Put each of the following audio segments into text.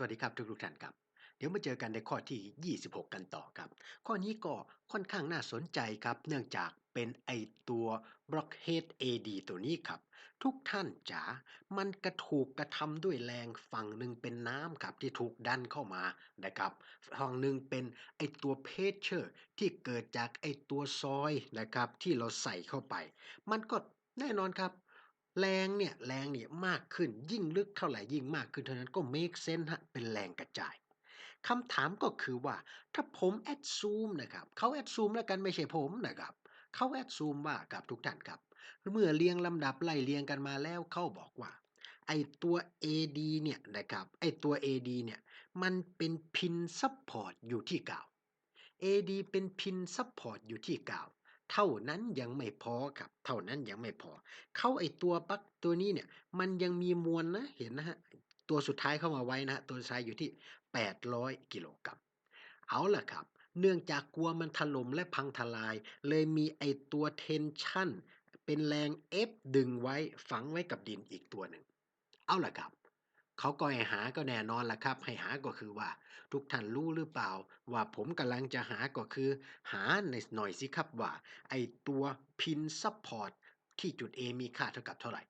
วัสดีครับทุกๆท่านครับ เดี๋ยวมาเจอกันในข้อที่ 26 กันต่อครับ ข้อนี้ก็ค่อนข้างน่าสนใจครับ เนื่องจากเป็นไอตัว blockhead AD ตัวนี้ครับ ทุกท่านจ๋ามันกระถูกกระทำด้วยแรงฝั่งหนึ่งเป็นน้ำครับที่ถูกดันเข้ามานะครับฝั่งหนึ่งเป็นไอตัวเพชเชอร์ที่เกิดจากไอตัวซอยนะครับที่เราใส่เข้าไป มันก็แน่นอนครับ แรงเนี่ยแรงเนี่ยมากขึ้นยิ่งลึกเท่าไหร่ยิ่งมากขึ้นเท่านั้นก็ make sense ฮะเป็นแรงกระจายคำถามก็คือว่าถ้าผมแอดซูมนะครับเขาแอดซูมแล้วกันไม่ใช่ผมนะครับเขาแอดซูมว่ากับทุกท่านครับ เมื่อเรียงลำดับไล่เรียงกันมาแล้วเขาบอกว่า ไอตัว AD เนี่ยนะครับไอตัว AD เนี่ยมันเป็นพินซัพพอร์ตอยู่ที่เก่า AD เป็นพินซัพพอร์ตอยู่ที่เก่า เท่านั้นยังไม่พอครับ เท่านั้นยังไม่พอ เข้าไอตัวปลั๊กตัวนี้เนี่ย มันยังมีมวลนะเห็นนะฮะตัวสุดท้ายเข้ามาไว้นะฮะตัวสุดท้ายอยู่ที่ 800 กิโลกรัมเอาล่ะครับ เนื่องจากกลัวมันถล่มและพังทลาย เลยมีไอตัวเทนชันเป็นแรง F ดึงไว้ฝังไว้กับดินอีกตัวหนึ่งเอาล่ะครับ เขาก็ให้หาก็แน่นอนล่ะครับ ให้หาก็คือว่า ทุกท่านรู้หรือเปล่า ว่าผมกำลังจะหาก็คือ หาในหน่อยสิครับว่า ไอตัวพินซัพพอร์ตที่จุด A มีค่าเท่ากับเท่าไหร่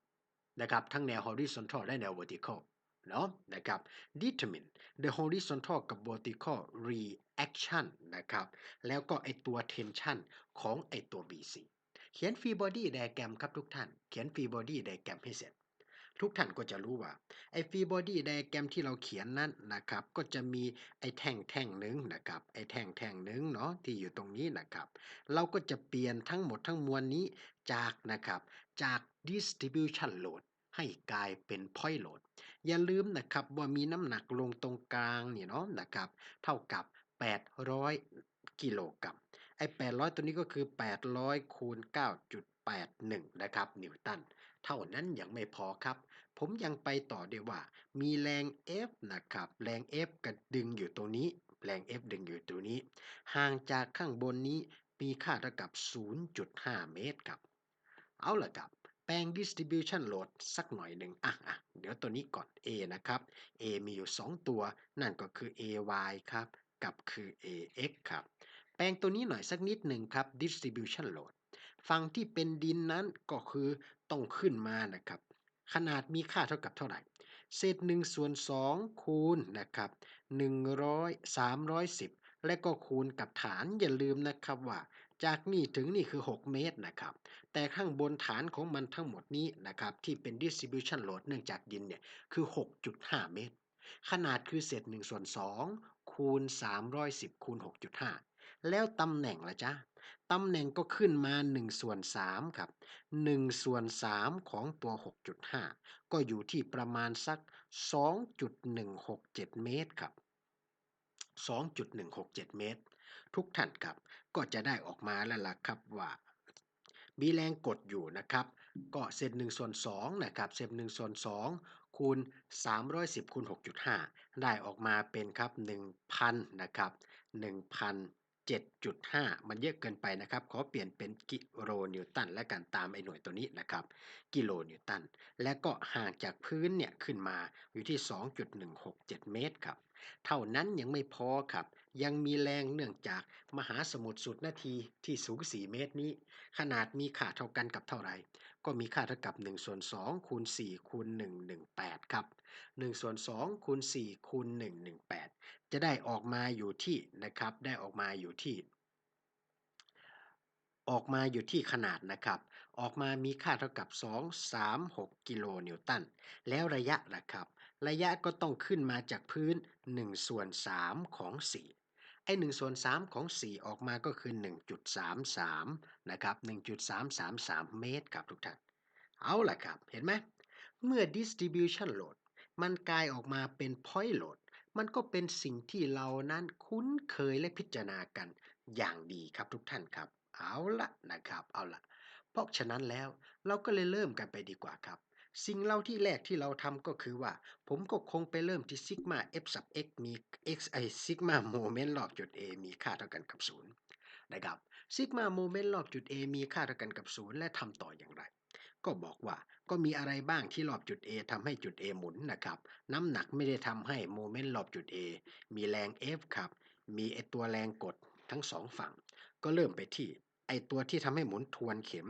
นะครับทั้งแนว horizontal และแนว vertical เนาะนะครับ determine the horizontal กับ vertical reaction นะครับ แล้วก็ไอตัว tension ของไอตัว BC เขียน free body diagram ครับทุกท่าน เขียน free body diagram ให้เสร็จ ทุกท่านก็จะรู้ว่าไอ้ free body diagram ที่เราเขียนนั้นนะครับ ก็จะมีไอ้แท่งแท่งหนึ่งนะครับ ไอ้แท่งแท่งหนึ่งเนาะที่อยู่ตรงนี้นะครับ เราก็จะเปลี่ยนทั้งหมดทั้งมวลนี้จากนะครับจาก distribution load ให้กลายเป็น point load อย่าลืมนะครับว่ามีน้ำหนักลงตรงกลางเนี่ยเนาะนะครับ เท่ากับ 800 กิโลกรัมไอ้ 800 ตัวนี้ก็คือ 800คูณ9.81 นะครับ นิวตัน เท่านั้นยังไม่พอครับ ผมยังไปต่อได้ว่า มีแรง F นะครับ แรง F กระดึงอยู่ตรงนี้ แรง F ดึงอยู่ตรงนี้ ห่างจากข้างบนนี้มีค่าเท่ากับ 0.5 เมตรครับ เอาล่ะครับ แปลง distribution load สักหน่อยหนึ่งอะอะเดี๋ยวตัวนี้ก่อน A นะครับ A มีอยู่ 2 ตัว นั่นก็คือ AY ครับ กับคือ AX ครับ แปลงตัวนี้หน่อยสักนิดหนึ่งครับ distribution load ฝั่งที่เป็นดินนั้นก็คือต้องขึ้นมานะครับ ขนาดมีค่าเท่ากับเท่าไหร่ เศษ1ส่วน2คูณนะครับ100 310 และก็คูณกับฐานอย่าลืมนะครับว่า จากนี่ถึงนี่คือ 6 เมตรนะครับ แต่ข้างบนฐานของมันทั้งหมดนี้นะครับที่เป็น distribution load เนื่องจากดินเนี่ยคือ 6.5 เมตร ขนาดคือเศษ1ส่วน2คูณ310คูณ6.5 แล้วตำแหน่งละจ๊ะตำแหน่งก็ขึ้นมา1ส่วน3ครับ1ส่วน3ของตัว 6.5 ก็อยู่ที่ประมาณสัก 2.167 เมตรครับ2.167 เมตร ทุกท่านครับ ก็จะได้ออกมาแล้วล่ะครับว่ามีแรงกดอยู่นะครับ ก็เศษ1ส่วน2นะครับเศษ1ส่วน2คูณ 310คูณ6.5 ได้ออกมาเป็นครับ 1,000 นะครับ 1,000 7.5 มันเยอะเกินไปนะครับ ขอเปลี่ยนเป็นกิโลนิวตัน และกันตามไอ้หน่วยตัวนี้นะครับ กิโลนิวตัน และก็ห่างจากพื้นเนี่ยขึ้นมาอยู่ที่ 2.167 เมตรครับ เท่านั้นยังไม่พอครับ ยังมีแรงเนื่องจากมหาสมุทรสุดนาทีที่สูง 4 เมตรนี้ ขนาดมีค่าเท่ากันกับเท่าไหร่ ก็มีค่าเท่ากับ1ส่วน2คูณ4คูณ118 ครับ 1ส่วน2คูณ4คูณ118 จะได้ออกมาอยู่ที่นะครับได้ออกมาอยู่ที่ ออกมาอยู่ที่ขนาดนะครับ ออกมามีค่าเท่ากับ 236 กิโลนิวตัน แล้วระยะนะครับ ระยะก็ต้องขึ้นมาจากพื้น1ส่วน3ของ 4ไอ้1ส่วน3ของ 4 ออกมาก็คือ 1.33 นะครับ 1.333 เมตรครับทุกท่าน เอาล่ะครับ เห็นไหม เมื่อ distribution load มันกลายออกมาเป็น point load มันก็เป็นสิ่งที่เรานั้นคุ้นเคยและพิจารณากันอย่างดีครับทุกท่านครับ เอาละนะครับเอาละเพราะฉะนั้นแล้วเราก็เลยเริ่มกันไปดีกว่าครับ สิ่งเราที่แรกที่เราทำก็คือว่า ผมก็คงไปเริ่มที่ซิกมา f sub x มี x ไอซิกมาโมเมนต์รอบจุด a มีค่าเท่ากันกับ 0 นะครับซิกมาโมเมนต์รอบจุด a มีค่าเท่ากันกับ 0 และทำต่ออย่างไร ก็บอกว่าก็มีอะไรบ้างที่รอบจุด A ทำให้จุด A หมุนนะครับ น้ำหนักไม่ได้ทำให้โมเมนต์รอบจุด A มีแรง F ครับ มีไอตัวแรงกดทั้งสองฝั่ง ก็เริ่มไปที่ไอตัวที่ทำให้หมุนทวนเข็ม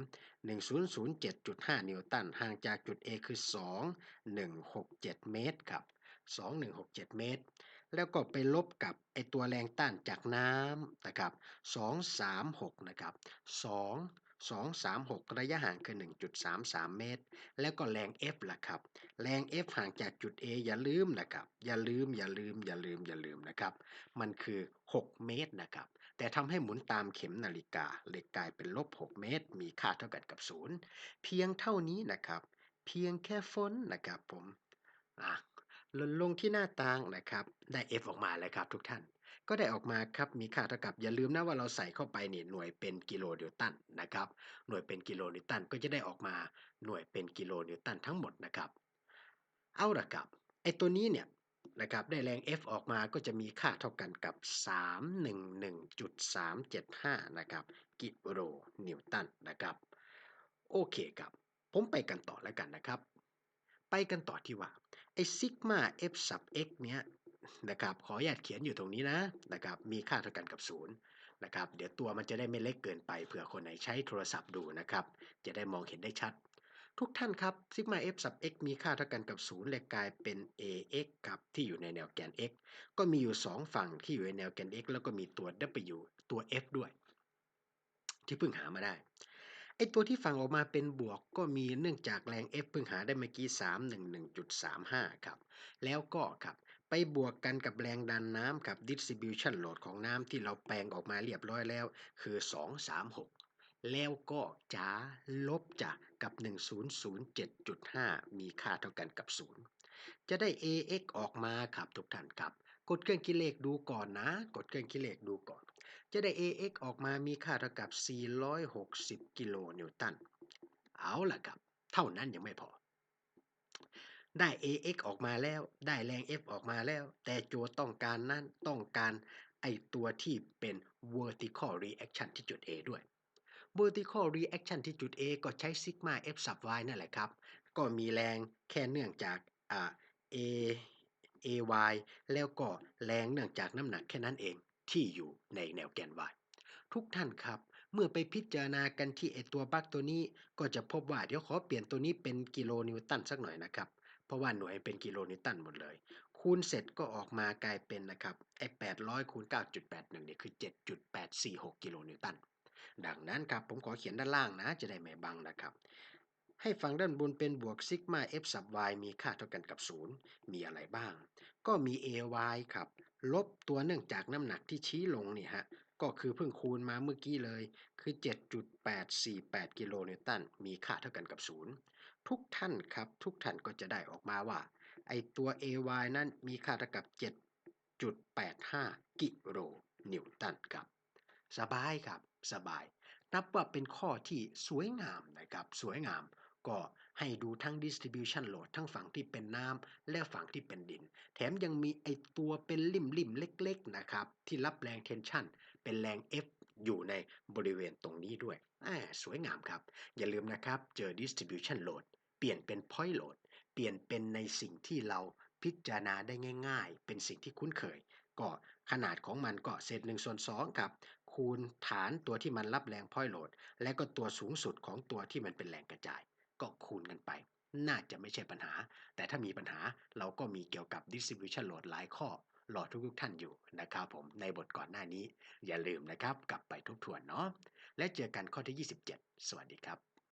1007.5 นิวตัน ห่างจากจุด A คือ 2167 เมตรครับ2167 เมตร แล้วก็ไปลบกับไอตัวแรงต้านจากน้ำนะครับ236นะครับ2 236 ระยะห่างคือ 1.33 เมตร แล้วก็แรง F ล่ะครับ แรง F ห่างจากจุด A อย่าลืมนะครับ อย่าลืม อย่าลืม อย่าลืม อย่าลืมนะครับ มันคือ 6 เมตรนะครับ แต่ทำให้หมุนตามเข็มนาฬิกาเลยกลายเป็นลบ 6 เมตร มีค่าเท่ากันกับ 0 เพียงเท่านี้นะครับ เพียงแค่ฝนนะครับผม อะหล่นลงที่หน้าต่างนะครับ ได้ F ออกมาแล้วครับทุกท่าน ก็ได้ออกมาครับมีค่าเท่ากับอย่าลืมนะว่าเราใส่เข้าไปเนี่ยหน่วยเป็นกิโลนิวตันนะครับหน่วยเป็นกิโลนิวตันก็จะได้ออกมาหน่วยเป็นกิโลนิวตันทั้งหมดนะครับ เอาละครับไอตัวนี้เนี่ยนะครับได้แรง F ออกมาก็จะมีค่าเท่ากันกับ 311.375 นะครับ กิโลนิวตันนะครับ โอเคครับ ผมไปกันต่อแล้วกันนะครับ ไปกันต่อที่ว่า ไอซิกมา F sub x เนี้ย นะครับขออนุญาตเขียนอยู่ตรงนี้นะนะครับมีค่าเท่ากันกับ0นะครับเดี๋ยวตัวมันจะได้ไม่เล็กเกินไปเผื่อคนไหนใช้โทรศัพท์ดูนะครับจะได้มองเห็นได้ชัด ทุกท่านครับซิกมา f sub x มีค่าเท่ากันกับ0เลยกลายเป็น ax ครับที่อยู่ในแนวแกน x ก็มีอยู่ 2 ฝั่งที่อยู่ในแนวแกน x แล้วก็มีตัว w ตัว f ด้วย ที่เพิ่งหามาได้ไอตัวที่ฝั่งออกมาเป็นบวกก็มีเนื่องจากแรง F เพิ่งหาได้เมื่อกี้ 311.35 ครับ แล้วก็ครับ ไปบวกกันกับแรงดันน้ำกับ distribution load ของน้ำที่เราแปลงออกมาเรียบร้อยแล้ว คือ 236 แล้วก็จะลบจากกับ 1007.5 มีค่าเท่ากันกับ 0 จะได้ AX ออกมาครับทุกท่านครับกดเครื่องคิดเลขดูก่อนนะ กดเครื่องคิดเลขดูก่อน จะได้ AX ออกมามีค่าเท่ากับ 460 กิโลนิวตัน เอาล่ะครับ เท่านั้นยังไม่พอ ได้ AX ออกมาแล้ว ได้แรง F ออกมาแล้ว แต่โจทย์ต้องการนั้นต้องการไอตัวที่เป็น vertical reaction ที่จุด A ด้วย vertical reaction ที่จุด A ก็ใช้ sigma F sub y นั่นแหละครับ ก็มีแรงแค่เนื่องจากอ่า A AY แล้วก็แรงเนื่องจากน้ำหนักแค่นั้นเองที่อยู่ในแนวแกน y ทุกท่านครับ เมื่อไปพิจารณากันที่ไอตัวบักตัวนี้ ก็จะพบว่าเดี๋ยวขอเปลี่ยนตัวนี้เป็นกิโลนิวตันสักหน่อยนะครับ ราะว่าหน่วยเป็นกิโลนิวตันหมดเลย คูณเสร็จก็ออกมากลายเป็นนะครับไอ800คูณ9.81เนี่ยคือ 7.846 กิโลนิวตัน ดังนั้นครับผมขอเขียนด้านล่างนะ จะได้ไม่บังนะครับให้ฝั่งด้านบนเป็นบวกซิกมา f sub y มีค่าเท่ากันกับ 0 มีอะไรบ้าง ก็มี ay ครับ ลบตัวเนื่องจากน้ำหนักที่ชี้ลงเนี่ยฮะ ก็คือเพิ่งคูณมาเมื่อกี้เลย คือ 7.848 กิโลนิวตัน มีค่าเท่ากันกับ 0 ทุกท่านครับ ทุกท่านก็จะได้ออกมาว่า ไอตัว ay นั้นมีค่าเท่ากับ 7.85 กิโลนิวตันครับ สบายครับสบาย นับว่าเป็นข้อที่สวยงามนะครับ สวยงามก็ให้ดูทั้ง distribution load ทั้งฝั่งที่เป็นน้ำและฝั่งที่เป็นดิน แถมยังมีไอตัวเป็นลิ่มๆเล็กๆนะครับ ที่รับแรง tension เป็นแรง F อยู่ในบริเวณตรงนี้ด้วยอ่า สวยงามครับ อย่าลืมนะครับ เจอ distribution load เปลี่ยนเป็น point load เปลี่ยนเป็นในสิ่งที่เราพิจารณาได้ง่าย ๆ เป็นสิ่งที่คุ้นเคย ก็ขนาดของมันก็เศษ1ส่วน2กับ คูณฐานตัวที่มันรับแรง point load และก็ตัวสูงสุดของตัวที่มันเป็นแรงกระจาย ก็คูณกันไป น่าจะไม่ใช่ปัญหา แต่ถ้ามีปัญหาเราก็มีเกี่ยวกับ distribution load หลายข้อรอทุกๆท่านอยู่นะครับผมในบทก่อนหน้านี้ อย่าลืมนะครับกลับไปทบทวนเนาะ และเจอกันข้อที่ 27 สวัสดีครับ